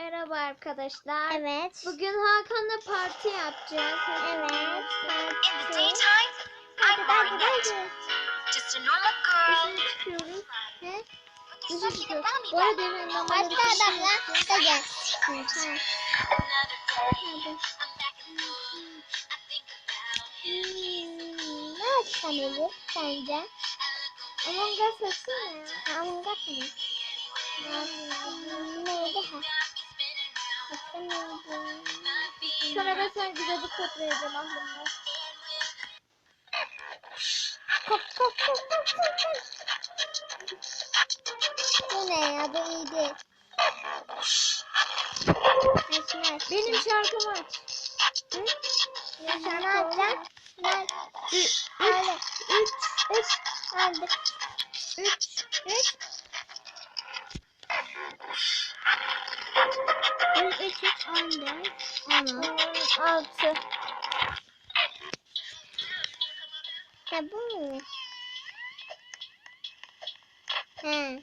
Merhaba arkadaşlar. Evet. Bugün Hakan'la parti yapacağız. Evet. In the Parti. daytime, I'm Hadi hadi Marinette, hadi. just a normal girl. Me Bu arada hemen that numaraları Başka adamla da gel. Hadi. Ne yapsam olur sence? Among Us açsana. Among Us mı? Hmm, Neydi ha? Sonra ben sana güzel bir kod vereceğim aklımda. Kop kop kop kop kop. Bu ne ya? Bu iyi değil. Açmaz. Benim şarkımı aç. Hı? Ne yapacağım? Ben Üç. Öyle. Üç. Üç. Üç. Üç. Üç. Üç. Üç. On dört. On On altı. Ha bu mu? He.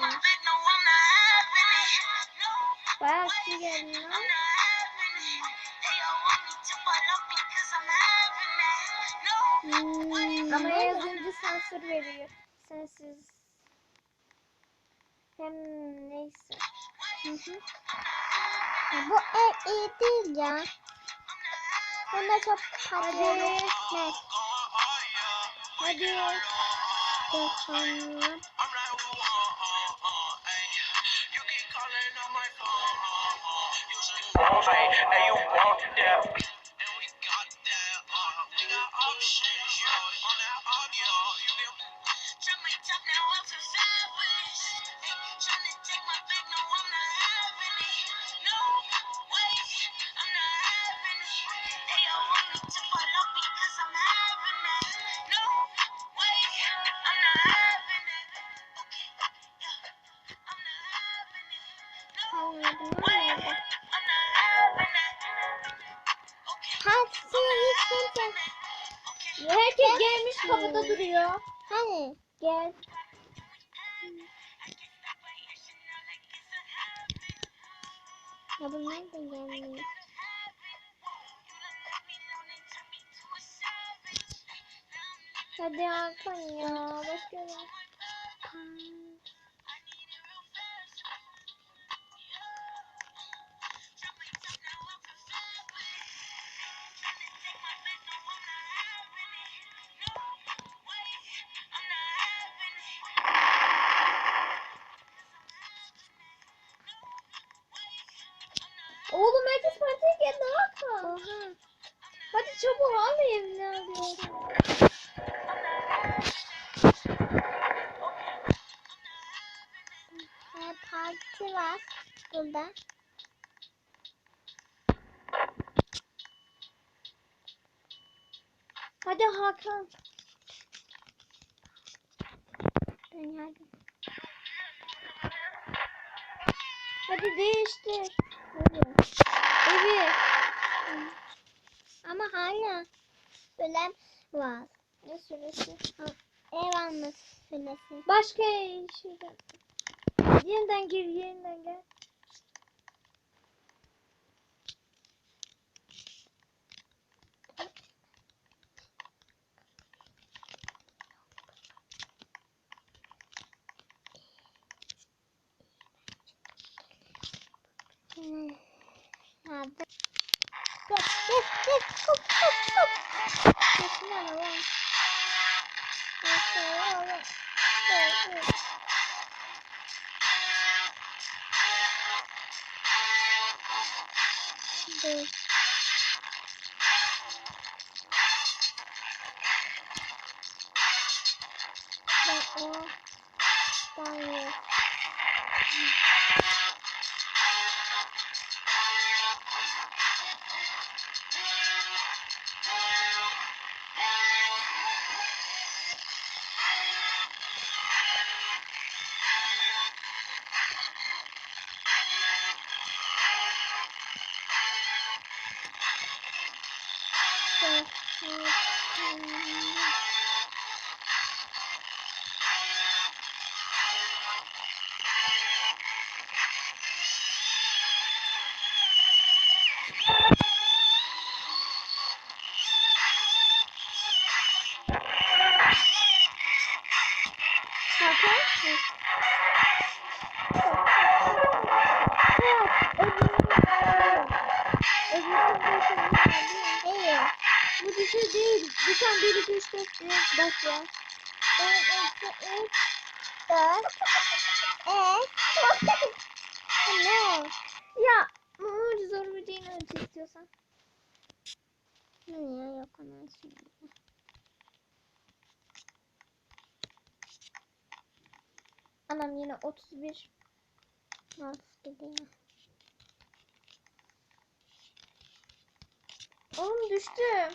Lan. Hmm. Ama yazınca sansür veriyor. Sensiz. Hem neyse. Hı hı. Ya bu ev iyi değil ya. Bunda çok patlıyor. Ne? Hadi. Bakalım. Hey, you want that? And we got that. Uh, we got options, duruyor. Hani? Gel. Ya bu nerede gelmiyor? Hadi Hakan ya. Başka? Hadi çabuk al evini alıyorsun. Ha, parti var burada. Hadi Hakan. Ben yardım. Hadi değiştir. Evi. Ama hala sülem var. Ne süresi? Ev alma sülesi. Başka şeyden. Yeniden gir, yeniden gel. hop hop Evet. Bu düşü değil. Bir tane bir iki üç dört diye bak ya. Evet, evet, evet. Dört. Evet. Ne? Ya ucu zor böceğini ölçü istiyorsan. Niye yok onun Anam yine 31. Nasıl gidiyor? Oğlum düştüm.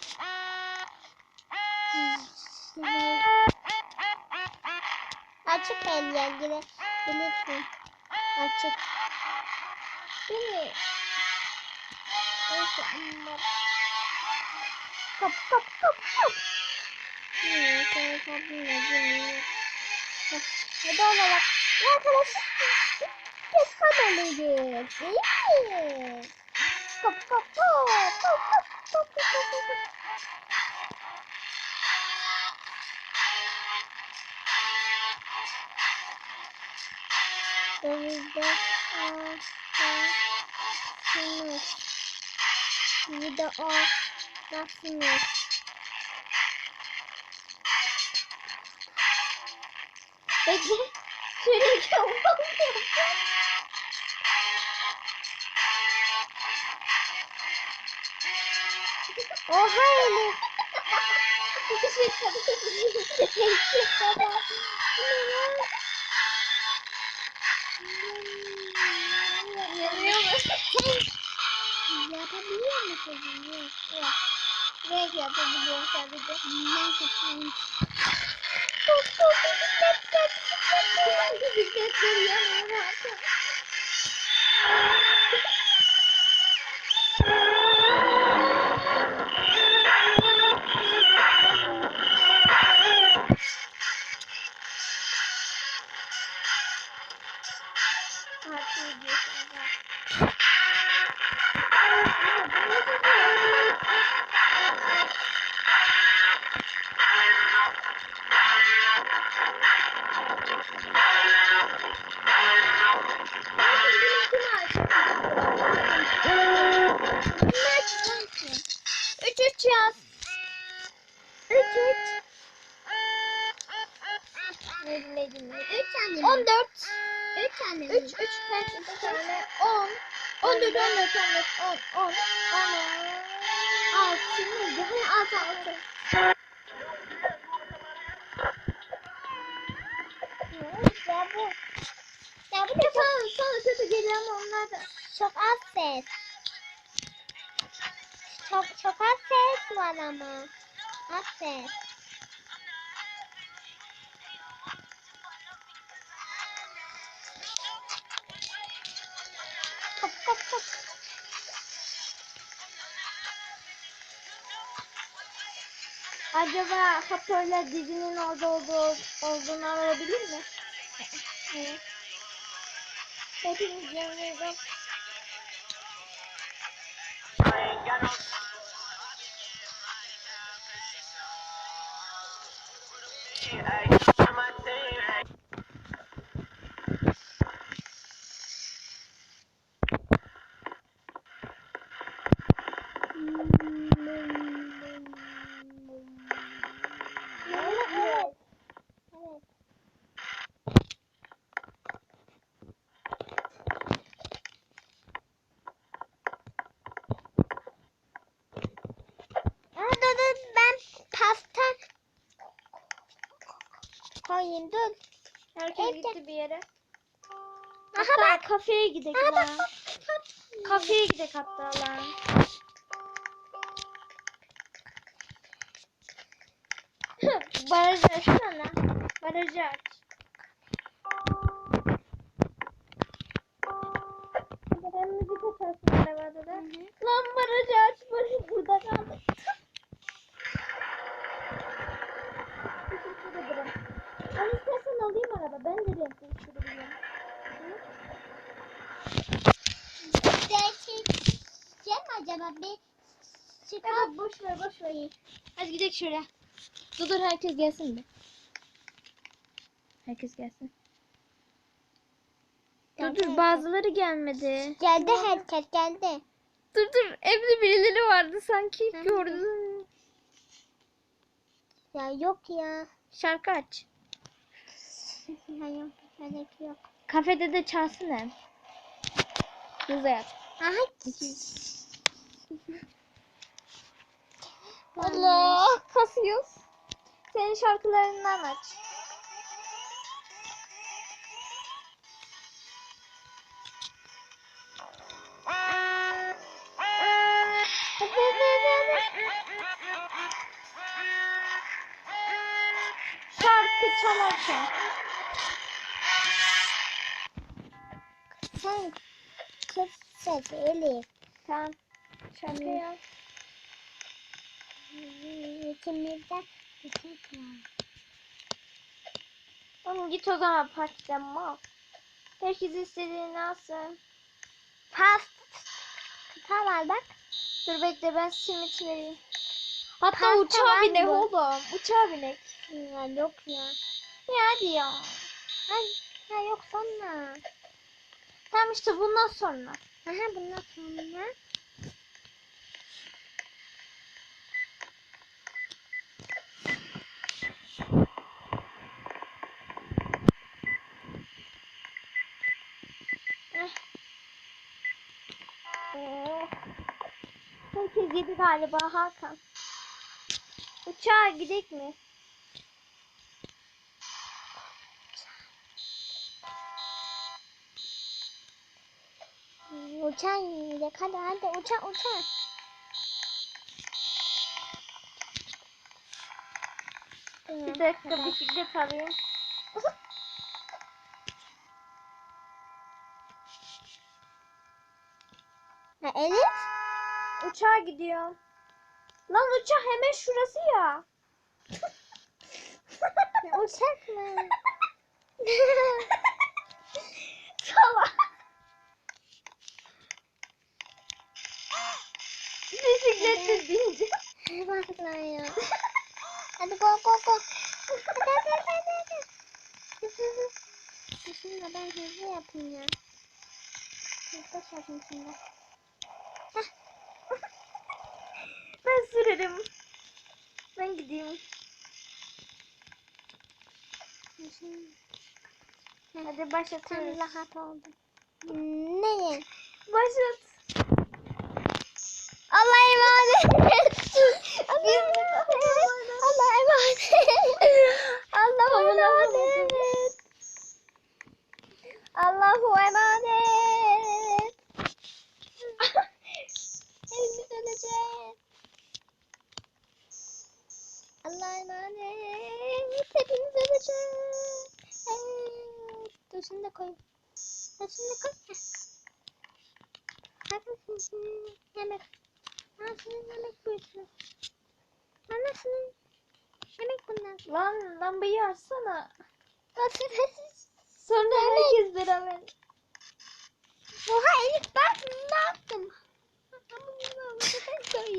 Açık elle gire bilirsin. Açık. Beni. Neyse amma. Kap kap kap kap. Niye sen kapıyla girmiyor? Hadi olarak. Ya arkadaşlar. Kes kamerayı. Değil mi? Kop kop kop. Kop kop kop kop kop kop. Denizde ağaçlar. Bir de ağaçlar. Pedi, tirei eu um Ô, Raimo! Você tem Vem aqui, ó, todo mundo sabe que é muito quente. Bisiklet veriyor. Bisiklet veriyor. dinle dinle dinle. 3 tane. 14. 3 tane. 3 3 5 tane 10. 14 14 14 10 10 10. 6 mıydı? Hani 6 6. Ya bu. Ya bu da sana, sana kötü geliyor ama onlar da çok az ses. Çok çok az ses var ama. Az ses. Kop kop. Acaba hoparlör dizinin orada olduğu, olduğunu alabilir mi? Evet. Yanıyoruz. Gidelim lan. Kafeye gidelim hatta lan. Barajı açsana. Barajı aç. Hem müzik açarsın arabada da. Lan barajı aç. Baraj burada kaldı. Teşekkür ederim. Al istersen alayım araba. Ben de renk değiştirebilirim. Değiştireceğim mi acaba bir çıkar. Evet ver. Hadi gidelim şuraya. Dur dur herkes gelsin bir. Herkes gelsin. Dur dur bazıları gelmedi. Geldi herkes geldi. Dur dur evde birileri vardı sanki gördüm. Ya yok ya. Şarkı aç. Yok. Gerek yok. Kafede de çalsın hem. Yap. Aha. Allah kasıyoruz. Senin şarkılarından aç. Şarkı çalarken. Sen kız sesi Elif. Tamam. Şarkı yap. İçimizde çiçek var. Oğlum git o zaman partiden mal. Herkes istediğini alsın. Pasta var bak. Dur bekle ben simit vereyim. Hatta Pasta uçağa binek mı? oğlum. Uçağa binek. Ya yok ya. Ya hadi ya. Ha, ha yok sonra. Tamam işte bundan sonra. Aha bundan sonra. Herkes yedi galiba Hakan. Uçağa gidek mi? Uçan yiyecek. Hadi hadi uçan uçan. Bir dakika bisiklet alayım. Ha, Elif. Uçağa gidiyorum. Lan uçak hemen şurası ya. Uçak mı? Salak. Bisikletle bineceğim. Bak lan ya. Hadi go go go. Hadi hadi hadi hadi. Şimdi ben hızlı yapayım ya. Hızlı yapayım şimdi. Ben sürerim. Ben gideyim. Hadi başlatıyoruz. tam rahat oldum. Ne? Başlat. Allah'a emanet. Allah'a emanet. Allah'a emanet. Allahu emanet. Emanet. Hepimiz öleceğiz. Evet. Dur şunu da koy. Dur şunu da koy. Şimdi yemek. Anasının yemek buyursun. Anasının yemek bunlar. Lan lambayı açsana. Sonra herkes beraber. Oha Elif bak ne yaptım? Koyacağım.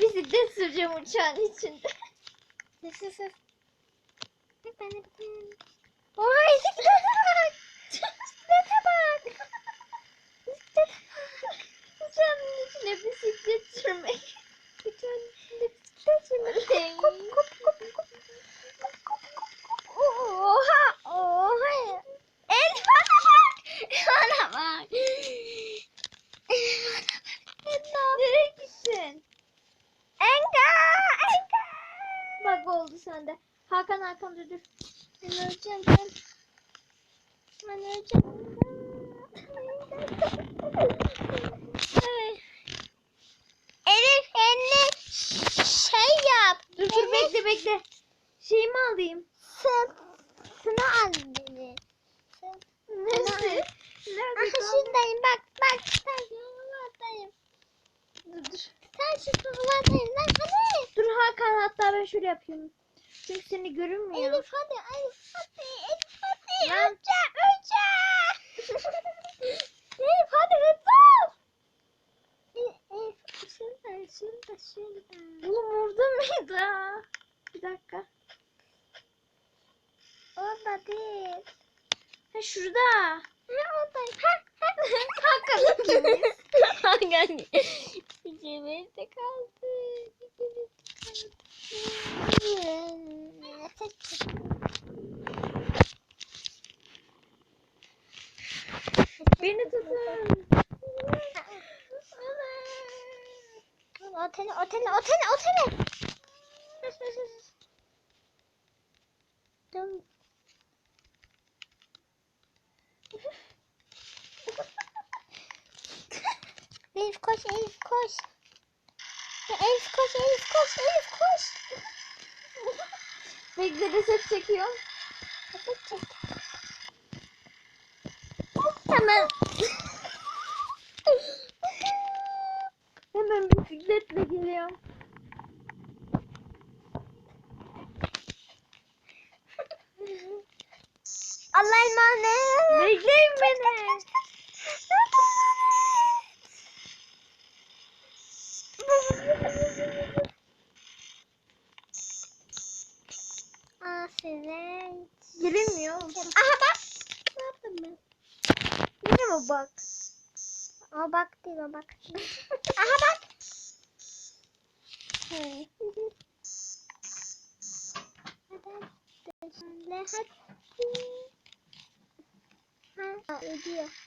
Bisiklet süreceğim uçağın içinde. Sus sus sus. Bak ben de bir tane. Oha Elif bak. Bisiklete bak. Bisiklete bak. Uçağın içine bisiklet sürmek. Uçağın içinde bisiklet sürmek. Kop kop kop kop kop. Kop kop kop kop. Oha oha. Elif bana bak. Bana bak. Nereye gittin? Enga! Enga! oldu sende. Hakan Hakan dur. Ben öleceğim ben. Ben öleceğim. Ay. Elif elini şey yap. Dur dur bekle. Şeyimi alayım. Sın. Sını al beni. Nasıl? Nerede? Nerede Aha şuradayım bak bak. Ben yuvarladayım. Dur dur. Sen şu yuvarladayım lan hadi. Dur Hakan hatta ben şöyle yapayım. Çünkü seni görünmüyor. Elif hadi Elif hadi Elif hadi. Lan. Öleceğim öleceğim. Elif hadi hızlı ol. Elif, şurada şurada şurada. Oğlum orada mıydı? Bir dakika. Orada değil. Ha şurada. Ne oradayım? Ha ha. Hakan ikimiz. Hakan. İkimiz de kaldı. İkimiz de kaldı. Beni tutun. Otele, otele, otele, otele. Dön. Elif koş, Elif koş. Ya Elif koş, Elif koş, Elif koş. Bekle de set çekiyorum. Hadi çek. Hemen. Hemen bisikletle geliyorum. Allah'a emanet. Bekleyin beni. Aferin. Girilmiyor. Aha bak. Ne yaptım ben? Yine mi bak? O bak değil o bak. Aha bak. Hadi. Hadi. Hadi. Ha, ödüyor.